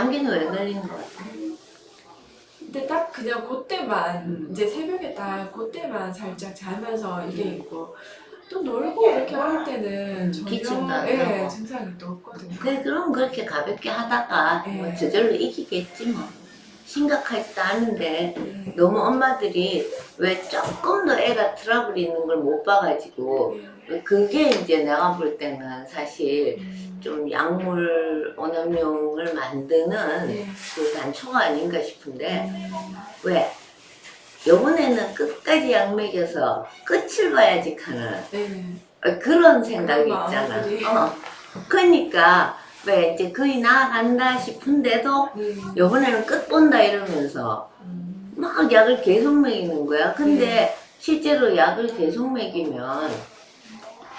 감기는 왜 걸리는 것 같아? 근데 딱 그냥 그때만 음. 이제 새벽에 딱 그때만 살짝 자면서 이게 있고 또 놀고 이렇게 할 때는 음, 전혀 예, 나고. 증상이 또 없거든요. 그래 그럼 그렇게 가볍게 하다가 뭐 네. 저절로 이기겠지 뭐 심각하지도 않은데 네. 너무 엄마들이 왜 조금 더 애가 트러블 있는 걸 못 봐가지고 네. 그게 이제 내가 볼 때는 사실 음. 좀 약물 오염용을 만드는 네. 그 단초가 아닌가 싶은데 음. 왜 요번에는 끝까지 약 먹여서 끝을 봐야지 하는 네. 어, 그런 생각이 있잖아. 어. 그러니까 왜 이제 거의 나간다 싶은데도 네. 요번에는 끝 본다 이러면서 음. 막 약을 계속 먹이는 거야. 근데 네. 실제로 약을 계속 먹이면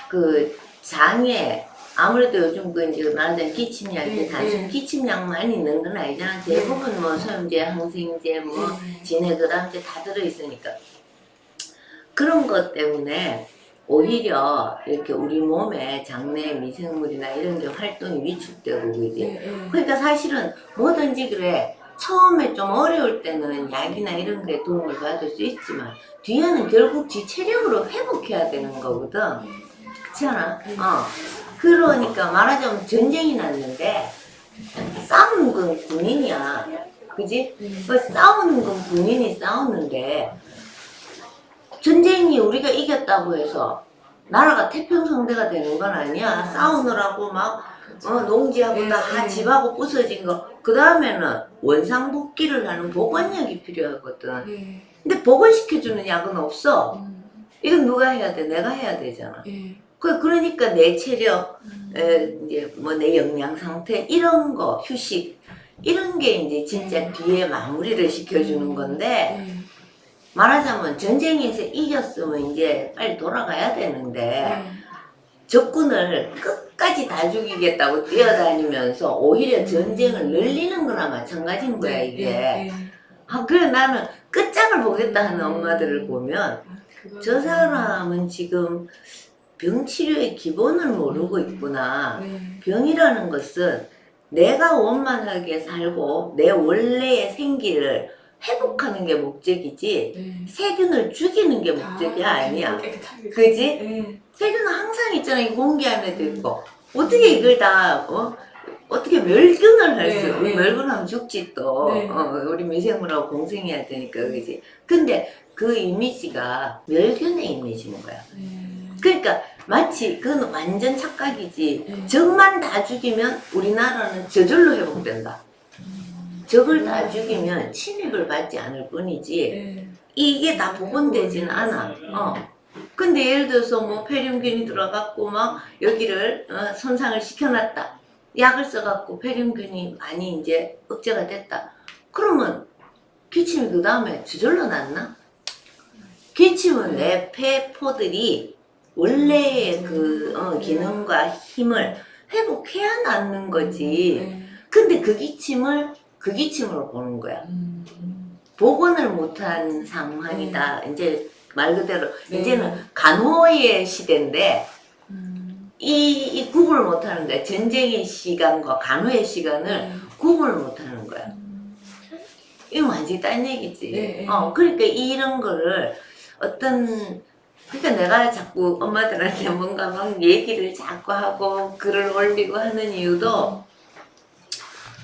그 장에 아무래도 요즘 그 이제 말하자면 기침약이 네, 단순 네. 기침약만 있는 건 아니잖아. 대부분 뭐 소염제, 항생제, 뭐 네. 진해그람제 다 들어있으니까 그런 것 때문에 오히려 이렇게 우리 몸에 장내 미생물이나 이런 게 활동이 위축되고 그지 네. 네. 그러니까 사실은 뭐든지 그래 처음에 좀 어려울 때는 약이나 이런 게 도움을 받을 수 있지만 뒤에는 결국 지 체력으로 회복해야 되는 거거든 그렇지 않아? 네. 어. 그러니까 말하자면 전쟁이 났는데 싸우는 건 군인이야 그지? 네. 그 싸우는 건 군인이 싸우는데 전쟁이 우리가 이겼다고 해서 나라가 태평성대가 되는 건 아니야. 싸우느라고 막 어, 농지하고 네, 다 네. 집하고 부서진 거. 그 다음에는 원상복귀를 하는 복원약이 필요하거든. 네. 근데 복원시켜주는 약은 없어. 음. 이건 누가 해야 돼? 내가 해야 되잖아. 네. 그- 그러니까 내 체력, 음. 에, 이제 뭐 내 영양 상태 이런 거 휴식 이런 게 이제 진짜 뒤에 마무리를 시켜주는 건데 네. 말하자면 전쟁에서 이겼으면 이제 빨리 돌아가야 되는데 네. 적군을 끝까지 다 죽이겠다고 뛰어다니면서 오히려 전쟁을 늘리는 거나 마찬가지인 거야 네. 이게 네. 아 그래 나는 끝장을 보겠다 하는 엄마들을 보면 아, 저 사람은 지금 병 치료의 기본을 모르고 있구나 네. 병이라는 것은 내가 원만하게 살고 내 원래의 생기를 회복하는 게 목적이지 네. 세균을 죽이는 게 목적이 아, 아니야. 깨끗하게. 그지? 네. 세균은 항상 있잖아. 이 공기 안에도 있고. 어떻게 이걸 다, 어? 어떻게 멸균을 할 수, 네, 네. 멸균하면 죽지 또. 네. 어, 우리 미생물하고 공생해야 되니까, 그지? 근데 그 이미지가 멸균의 이미지인 거야. 네. 그러니까 마치 그건 완전 착각이지. 네. 적만 다 죽이면 우리나라는 저절로 회복된다. 적을 다 죽이면 침입을 받지 않을 뿐이지 네. 이게 다 복원되진 않아. 어. 근데 예를 들어서 뭐 폐렴균이 들어갔고 막 여기를 어, 손상을 시켜놨다. 약을 써갖고 폐렴균이 많이 이제 억제가 됐다. 그러면 기침이 그 다음에 저절로 났나? 기침은 내 폐포들이 원래의 그 어, 기능과 힘을 회복해야 낫는 거지. 네. 근데 그 기침을 그 기침으로 보는 거야. 음. 복원을 못한 상황이다. 이제 말 그대로 네. 이제는 간호의 시대인데 음. 이, 이 구분을 못하는 거야. 전쟁의 시간과 간호의 시간을 네. 구분을 못하는 거야. 음. 이건 완전히 딴 얘기지. 네, 네. 어, 그러니까 이런 거를 어떤 그러니까 내가 자꾸 엄마들한테 뭔가 막 얘기를 자꾸 하고 글을 올리고 하는 이유도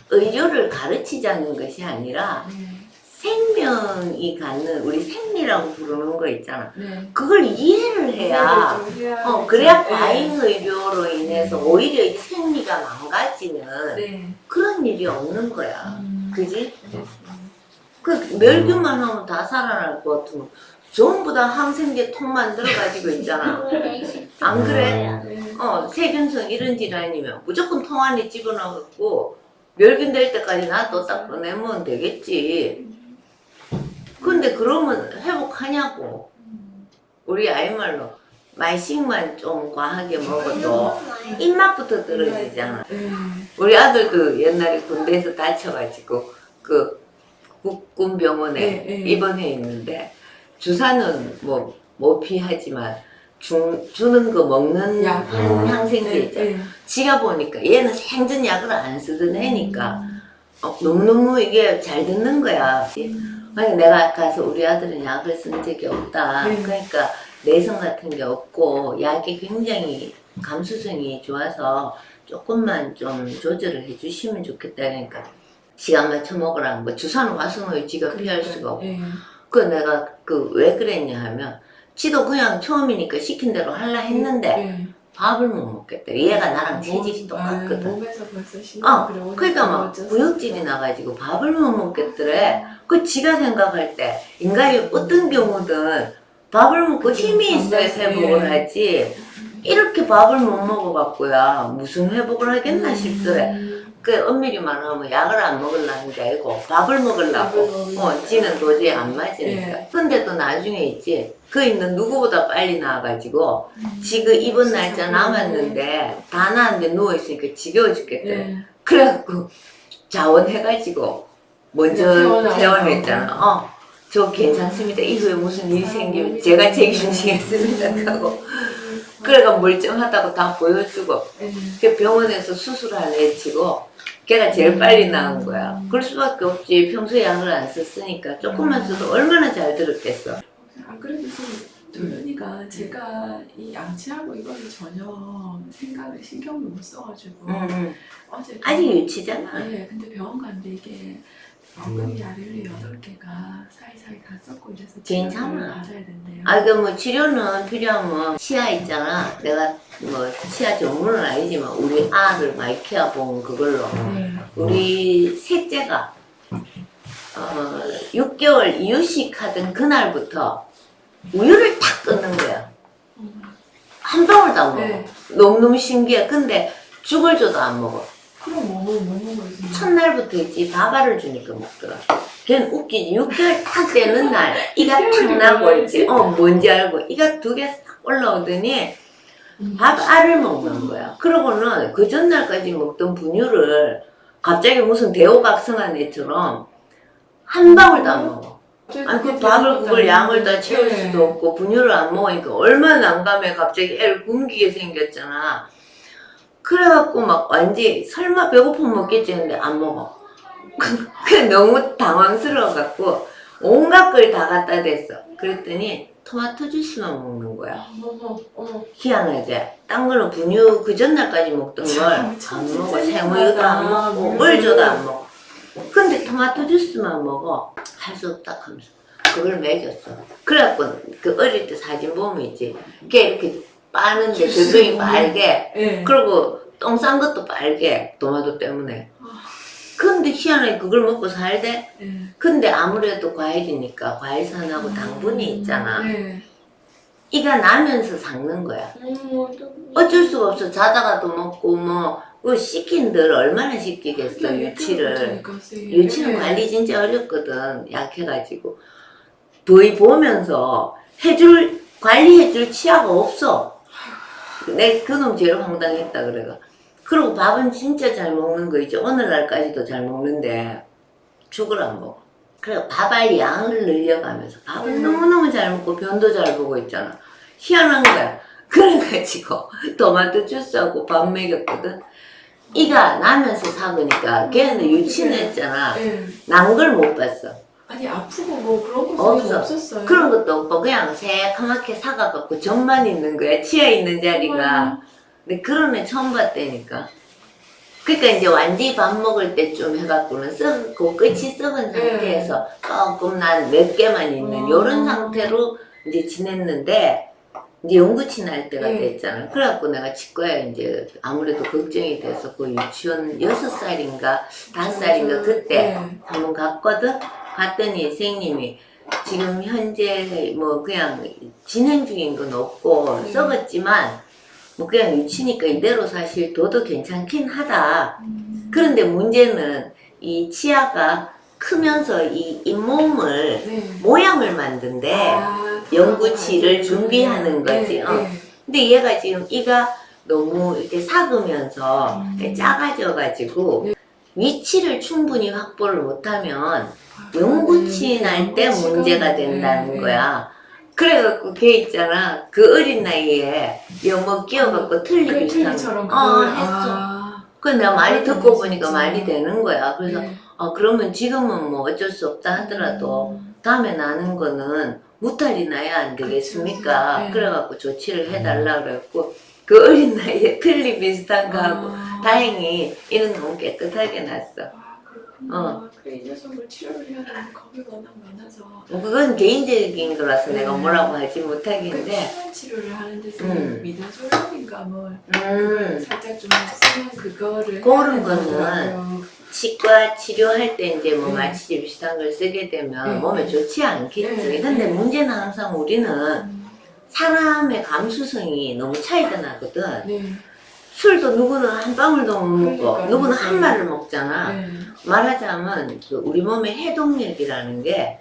의료를 가르치자는 것이 아니라 네. 생명이 갖는 우리 생리라고 부르는 거 있잖아. 네. 그걸 이해를 해야 어 그래야 네. 과잉 의료로 인해서 오히려 이 생리가 망가지는 네. 그런 일이 없는 거야. 음. 그지? 네. 그 멸균만 하면 다 살아날 것 같으면 전부 다 항생제 통만 들어가지고 있잖아. 안 그래? 네. 어 세균성 이런 질환이면 무조건 통 안에 집어넣고 멸균 될 때까지 놔뒀다 꺼내면 되겠지. 근데 그러면 회복하냐고. 우리 아이 말로 말식만 좀 과하게 먹어도 입맛부터 떨어지잖아. 네. 우리 아들도 옛날에 군대에서 다쳐가지고 그 국군병원에 네, 네. 입원해 있는데 주사는 뭐 모피하지만 주, 주는 거 먹는 약. 향- 향생제 네. 있잖아. 네. 지가 보니까 얘는 생전 약을 안 쓰던 애니까 음. 어, 너무너무 이게 잘 듣는 거야. 그러니까 내가 가서 우리 아들은 약을 쓴 적이 없다. 네. 그러니까 내성 같은 게 없고 약이 굉장히 감수성이 좋아서 조금만 좀 조절을 해주시면 좋겠다. 그러니까 시간 맞춰 먹으라는 거. 주사는 와서 뭐 지가 피할 수가 없고. 예. 그 내가 그 왜 그랬냐 하면 지도 그냥 처음이니까 시킨 대로 할라 했는데 예. 밥을 못 먹겠다. 얘가 나랑 체질이 몸- 아, 똑같거든. 몸에서 벌써 어, 신경 그래. 그러니까 막 구역질이 나가지고 밥을 못 먹겠더래. 그 지가 생각할 때 인간이 어떤 경우든 밥을 먹고 힘이 있어야 회복을 예. 하지. 이렇게 밥을 못 먹어갖고야 무슨 회복을 하겠나 싶더래. 음, 그 엄밀히 말하면 약을 안 먹으려는 게 아니고 밥을 먹으려고. 밥을. 어, 지는 도저히 안 맞으니까. 예. 근데 또 나중에 있지. 그 있는 누구보다 빨리 나와가지고 지금 입원 날짜 남았는데 다 나왔는데 누워있으니까 지겨워 죽겠대. 예. 그래갖고 자원해가지고 먼저. 퇴원했잖아. 어, 저 괜찮습니다. 이후에 무슨 일이 생기면 제가 책임지겠습니다. 하고. 그래가 멀쩡하다고 다 보여주고. 예. 그 병원에서 수술한 애 치고 걔가 제일 빨리 나은 거야. 그럴 수밖에 없지. 평소에 약을 안 썼으니까 조금만 써도 얼마나 잘 들었겠어. 안 그래도 좀 도련이가 제가 이 양치하고 이거는 전혀 생각을 신경을 못 써가지고. 어제 아직 유치잖아. 네, 근데 병원 갔는데 이게 엉덩이 아래를 여덟 개가 사이사이 다 썩고 이래서 괜찮아. 치료를 받아야 된대요. 아, 그 뭐 치료는 필요하면 치아 있잖아. 내가 뭐 치아 전문은 아니지만 우리 아를 많이 키워본 그걸로. 네. 우리 셋째가 어, 6개월 이유식 하던 그날부터 우유를 탁 끊는 거야. 음. 한 방울 도 안 먹어. 네. 너무너무 신기해. 근데 죽을 줘도 안 먹어. 그럼 뭐뭐 뭐 먹어야지. 첫날부터 있지 밥알을 주니까 먹더라. 걔는 웃기지. 6개월 딱 되는 날 이가 탁 나고 있지. 어 뭔지 알고 이가 두 개 싹 올라오더니 음. 밥알을 먹는 거야. 그러고는 그 전날까지 먹던 분유를 갑자기 무슨 대호각성한 애처럼 한 방울도 안 먹어. 아니 그 밥을 그걸 양을 다 채울 네. 수도 없고 분유를 안 먹으니까 얼마나 난감해 갑자기 애를 굶기게 생겼잖아. 그래갖고 막 완전 설마 배고프면 먹겠지 했는데 안 먹어. 그 너무 당황스러워갖고 온갖 걸 다 갖다 댔어. 그랬더니 토마토 주스만 먹는 거야. 희한하게. 딴 거는 분유 그 전날까지 먹던 걸안참 먹어. 생우유도 안. 먹고 음. 얼줘도 안 먹어. 근데 토마토 주스만 먹어. 할 수 없다 하면서 그걸 먹였어. 그래갖고 그 어릴 때 사진 보면 있지. 걔 이렇게 빠는데 먹는. 빨개. 예. 그리고 똥 싼 것도 빨개. 토마토 때문에. 근데 희한하게 그걸 먹고 살대? 예. 근데 아무래도 과일이니까 과일산하고 당분이 있잖아. 네. 이가 나면서 삭는 거야. 또 어쩔 수가 없어. 자다가도 먹고 뭐, 그 씻긴들 얼마나 씻기겠어, 유치를. 유치는 네. 관리 진짜 어렵거든. 약해가지고. 너희 보면서 해줄, 관리해줄 치아가 없어. 내 그놈 제일 황당했다, 그래가. 그리고 밥은 진짜 잘 먹는 거 있죠. 오늘날까지도 잘 먹는데, 죽을 안 먹어. 그래, 밥알 양을 늘려가면서 밥을 음. 너무너무 잘 먹고 변도 잘 보고 있잖아. 희한한 거야. 그래가지고 토마토 주스하고 밥 먹였거든. 이가 나면서 사그니까 걔는 유치했잖아. 예. 난걸 못 봤어. 아니 아프고 뭐 그런 거 없어. 없었어요. 그런 것도 없고 그냥 새카맣게 사가갖고 점만 있는 거야. 치아 있는 자리가. 근데 그런 애 처음 봤다니까. 그러니까 이제 완전히 밥 먹을 때쯤 해갖고는 썩고 끝이 썩은 네. 상태에서 조금 난 몇 개만 있는 어. 요런 상태로 이제 지냈는데 이제 연구치 날 때가 네. 됐잖아. 그래갖고 내가 치과에 이제 아무래도 걱정이 돼서 그 유치원 여섯 살인가 다섯 살인가 그때 네. 한번 갔거든. 갔더니 선생님이 지금 현재 뭐 그냥 진행 중인 건 없고 네. 썩었지만 뭐 그냥 유치니까 이대로 사실 둬도 괜찮긴 하다. 음. 그런데 문제는 이 치아가 크면서 이 잇몸을 네. 모양을 만든대. 아, 연구치를 네. 준비하는 거지. 네, 어. 네. 근데 얘가 지금 이가 너무 이렇게 삭으면서 음. 작아져가지고 위치를 충분히 확보를 못하면 아, 연구치 날때 연구치가- 문제가 네, 된다는 네. 거야. 그래갖고 걔 있잖아. 그 어린 나이에 여뭐 끼워갖고 틀리 그 비슷한 틀리처럼 거. 어, 했어. 아, 그 내가 많이 그러네, 듣고 보니까. 말이 되는 거야. 그래서 네. 어, 그러면 지금은 뭐 어쩔 수 없다 하더라도 음. 다음에 나는 거는 무탈이 나야 안 되겠습니까? 네. 그래갖고 조치를 해달라 그랬고 그 어린 나이에 틀리 비슷한 거 하고 아. 다행히 이는 너무 깨끗하게 났어. 아, 그렇구나. 어. 그래, 이 녀석을 치료를 해야 되는 겁이 워낙 많아서. 뭐 그건 개인적인 거라서 내가 네. 뭐라고 하지 그 못하겠는데 수면 치료를 하는 데서 음. 미다졸린가 뭐 음, 살짝 좀 쓰면 그거를 해야 거는. 치과 치료할 때 이제 뭐 네. 마취제 비슷한 걸 쓰게 되면 네. 몸에 좋지 않겠지. 네. 근데 네. 문제는 항상 우리는 음. 사람의 감수성이 너무 차이가 나거든. 네. 술도 누구는 한 방울도 못 먹고 그러니까요. 누구는 한 네. 말을 먹잖아. 네. 말하자면 그 우리 몸의 해독력이라는 게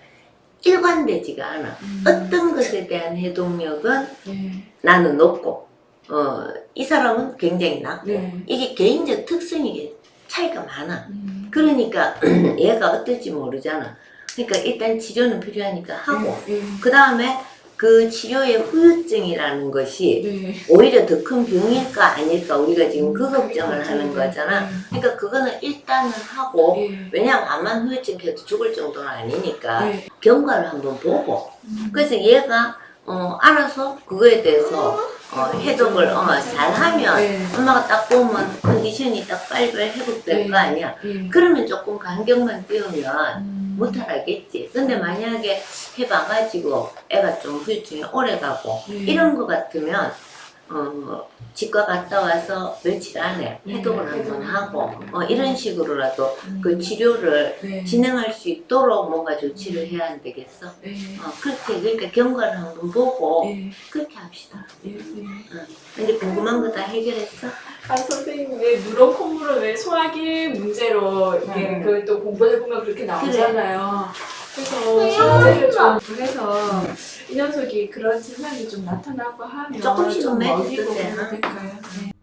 일관되지가 않아. 음. 어떤 것에 대한 해독력은 네. 나는 높고 어, 이 사람은 굉장히 낮고 네. 이게 개인적 특성이 차이가 많아. 음. 그러니까 얘가 어떨지 모르잖아. 그러니까 일단 치료는 필요하니까 하고 네. 그 다음에 그 치료의 후유증이라는 것이 네. 오히려 더 큰 병일까 아닐까 우리가 지금 그 걱정을 그렇죠. 하는 거잖아. 네. 그러니까 그거는 일단은 하고 네. 왜냐면 암만 후유증 해도 죽을 정도는 아니니까 네. 경과를 한번 보고 음. 그래서 얘가 어, 알아서 그거에 대해서 어, 해독을 어, 잘하면 네. 엄마가 딱 보면 컨디션이 딱 빨리빨리 회복될 네. 거 아니야. 네. 그러면 조금 간격만 띄우면 음. 못하겠지. 근데 만약에 해봐가지고 애가 좀 후유증이 오래 가고 네. 이런 거 같으면 어, 치과 갔다 와서 며칠 안에 네, 해독을 한번 해독을 하고 하고. 어, 이런 식으로라도 음. 그 치료를 네. 진행할 수 있도록 뭔가 조치를 해야 안 되겠어? 네. 어, 그렇게 그러니까 경과를 한번 보고 네. 그렇게 합시다. 네. 네. 근데 궁금한 거 다 해결했어? 아 선생님 왜 누런 콧물은 왜 소화기 문제로 이게 음. 그또 공부해 보면 그렇게 나오잖아요. 그래서 소화제를 좀 해서 이 녀석이 그런 증상이 좀 나타나고 하면 조금씩은 좀 먹이고 될까요? 네.